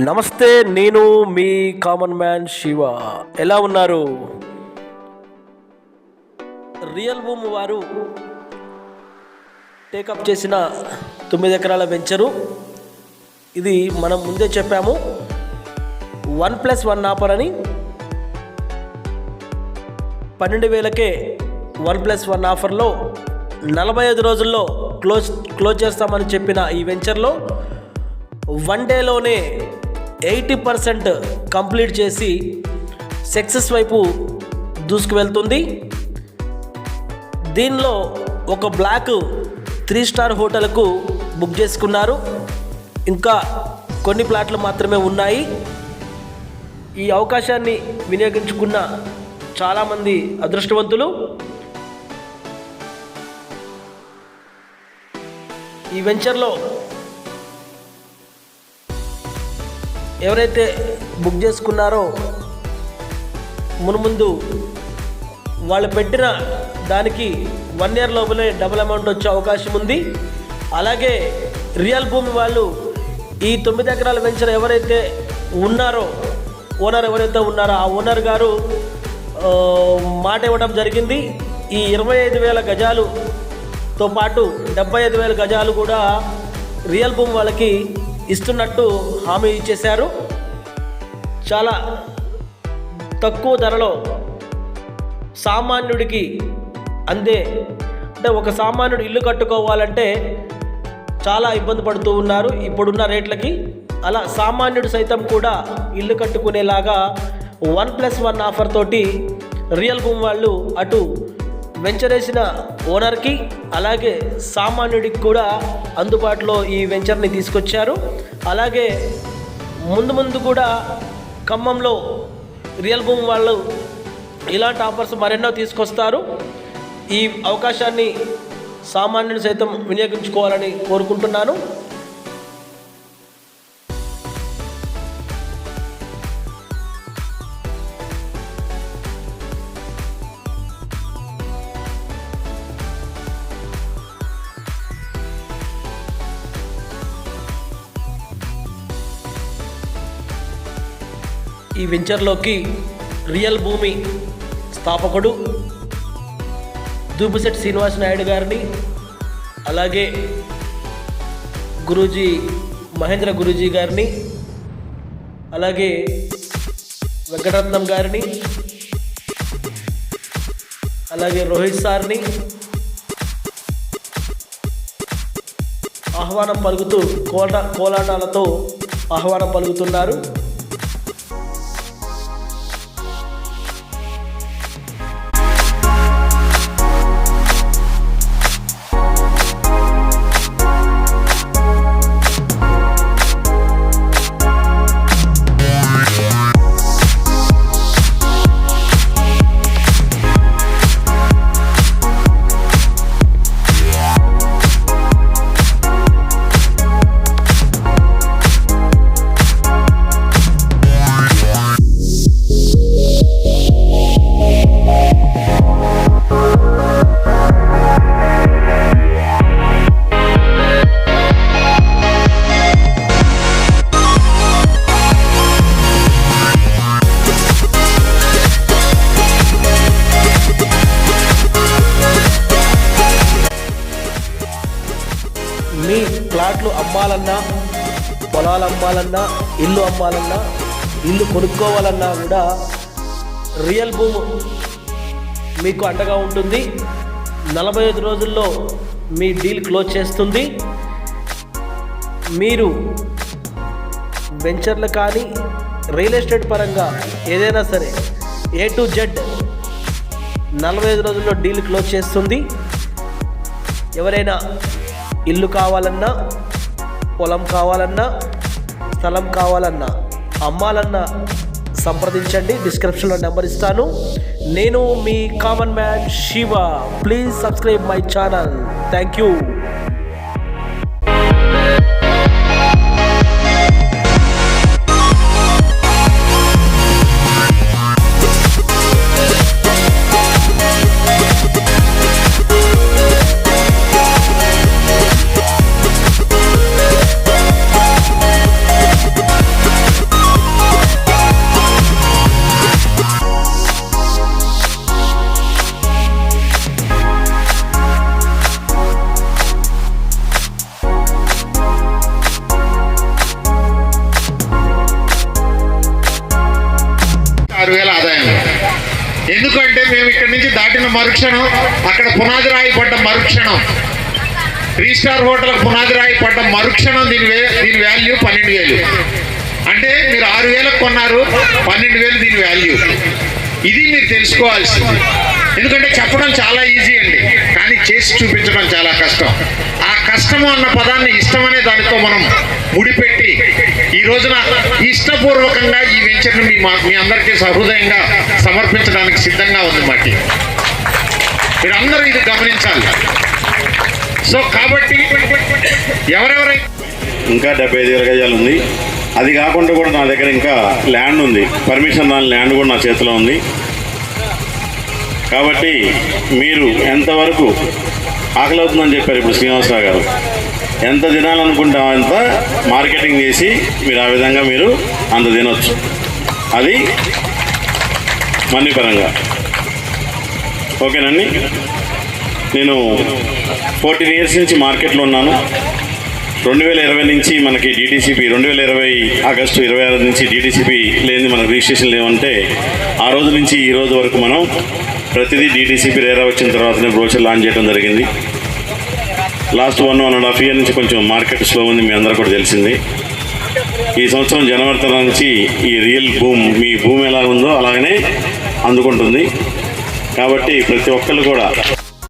నమస్తే నేను మీ కామన్ మ్యాన్ శివ. ఎలా ఉన్నారు? రియల్ భూమ్ వారు టేకప్ చేసిన తొమ్మిది ఎకరాల వెంచరు. ఇది మనం ముందే చెప్పాము. వన్ ప్లస్ వన్ ఆఫర్ అని. పన్నెండు వేలకే వన్ ప్లస్ వన్ ఆఫర్లో నలభై ఐదు రోజుల్లో క్లోజ్ క్లోజ్ చేస్తామని చెప్పిన ఈ వెంచర్లో వన్ డేలోనే ఎయిటీ పర్సెంట్ కంప్లీట్ చేసి సక్సెస్ వైపు దూసుకువెళ్తుంది. దీనిలో ఒక బ్లాక్ త్రీ స్టార్ హోటల్కు బుక్ చేసుకున్నారు. ఇంకా కొన్ని ప్లాట్లు మాత్రమే ఉన్నాయి. ఈ అవకాశాన్ని వినియోగించుకున్న చాలామంది అదృష్టవంతులు. ఈ వెంచర్లో ఎవరైతే బుక్ చేసుకున్నారో మునుముందు వాళ్ళు పెట్టిన దానికి వన్ ఇయర్ లోపలే డబుల్ అమౌంట్ వచ్చే అవకాశం ఉంది. అలాగే రియల్ భూమి వాళ్ళు ఈ తొమ్మిది ఎకరాల వెంచర్ ఎవరైతే ఉన్నారో ఓనర్ ఎవరైతే ఉన్నారో ఆ ఓనర్ గారు మాట ఇవ్వడం జరిగింది. ఈ ఇరవై ఐదు వేల గజాలుతో పాటు డెబ్బై ఐదు వేల గజాలు కూడా రియల్ భూమి వాళ్ళకి ఇస్తున్నట్టు హామీ ఇచ్చేశారు. చాలా తక్కువ ధరలో సామాన్యుడికి అందే అంటే ఒక సామాన్యుడు ఇల్లు కట్టుకోవాలంటే చాలా ఇబ్బంది పడుతూ ఉన్నారు. ఇప్పుడున్న రేట్లకి అలా సామాన్యుడు సైతం కూడా ఇల్లు కట్టుకునేలాగా వన్ ప్లస్ వన్ ఆఫర్ తోటి రియల్ భూమి వాళ్ళు అటు వెంచర్ వేసిన ఓనర్కి అలాగే సామాన్యుడికి కూడా అందుబాటులో ఈ వెంచర్ని తీసుకొచ్చారు. అలాగే ముందు ముందు కూడా ఖమ్మంలో రియల్ భూమి వాళ్ళు ఇలాంటి ఆఫర్స్ మరెన్నో తీసుకొస్తారు. ఈ అవకాశాన్ని సామాన్యుడు సైతం వినియోగించుకోవాలని కోరుకుంటున్నాను. ఈ వెంచర్లోకి రియల్ భూమి స్థాపకుడు దూపుశెట్టి శ్రీనివాస నాయుడు గారిని అలాగే గురూజీ మహేంద్ర గురూజీ గారిని అలాగే వెంకటరత్నం గారిని అలాగే రోహిత్ సార్ని ఆహ్వానం పలుకుతూ కోట కోలాటాలతో ఆహ్వానం పలుకుతున్నారు. ప్లాట్లు అమ్మాలన్నా పొలాలు అమ్మాలన్నా ఇల్లు అమ్మాలన్నా ఇల్లు కొనుక్కోవాలన్నా కూడా రియల్ భూమ్ మీకు అండగా ఉంటుంది. నలభై ఐదు రోజుల్లో మీ డీల్ క్లోజ్ చేస్తుంది. మీరు వెంచర్లు కానీ రియల్ ఎస్టేట్ పరంగా ఏదైనా సరే ఏ టు జెడ్ నలభై ఐదు రోజుల్లో డీల్ క్లోజ్ చేస్తుంది. ఎవరైనా ఇల్లు కావాలన్నా పొలం కావాలన్నా స్థలం కావాలన్నా అమ్మాలన్నా సంప్రదించండి. డిస్క్రిప్షన్లో నెంబర్ ఇస్తాను. నేను మీ common man Shiva. Please subscribe my channel. Thank you. మరుక్షణం అక్కడ పునాది రాయి పడ్డ మరుక్షణం. త్రీ స్టార్ హోటల్ పునాది రాయి పడ్డ మరుక్షణం దీని వే- దీని వాల్యూ పన్నెండు వేలు. అంటే మీరు ఆరు వేలకు కొన్నారు పన్నెండు వేలు దీని వాల్యూ. ఇది మీరు తెలుసుకోవాల్సింది. ఎందుకంటే చెప్పడం చాలా ఈజీ అండి కానీ చేసి చూపించడం చాలా కష్టం. ఆ కష్టము అన్న పదాన్ని ఇష్టమనే దానితో మనం ముడిపెట్టి ఈ రోజున ఇష్టపూర్వకంగా ఈ వెంచర్ను మీ మా మీ అందరికీ సహృదయంగా సమర్పించడానికి సిద్ధంగా ఉంది మాటి టీం అందరూ ఇది గమనించాలి. సో కాబట్టి ఎవరెవరై ఇంకా డెబ్బై ఐదు వేల గజాలు ఉంది. అది కాకుండా కూడా నా దగ్గర ఇంకా ల్యాండ్ ఉంది. పర్మిషన్ దాని ల్యాండ్ కూడా నా చేతిలో ఉంది. కాబట్టి మీరు ఎంతవరకు ఆకలి అవుతుందని చెప్పారు ఇప్పుడు శ్రీనివాసరావు గారు. ఎంత తినాలనుకుంటాం అంత మార్కెటింగ్ చేసి మీరు ఆ విధంగా మీరు అంత తినొచ్చు. అది మనీ పరంగా ఓకేనండి? నేను ఫోర్టీన్ ఇయర్స్ నుంచి మార్కెట్లో ఉన్నాను. రెండు వేల ఇరవై నుంచి మనకి డీటీసీపీ రెండు వేల ఇరవై ఆగస్టు ఇరవై ఆరు నుంచి డీటీసీపీ లేని మనకు రిజిస్ట్రేషన్ లేవంటే ఆ రోజు నుంచి ఈ రోజు వరకు మనం ప్రతిదీ డీటీసీపీ రేరా వచ్చిన తర్వాతనే బ్రోచర్ లాంచ్ చేయడం జరిగింది. Last one one and half year నుంచి కొంచెం మార్కెట్ స్లో ఉంది మీ అందరూ కూడా తెలిసింది. ఈ సంవత్సరం జనవరి తర్వాత నుంచి ఈ రియల్ భూమ్ మీ భూమి ఎలా ఉందో అలాగనే అందుకుంటుంది. కాబట్టి ప్రతి ఒక్కళ్ళు కూడా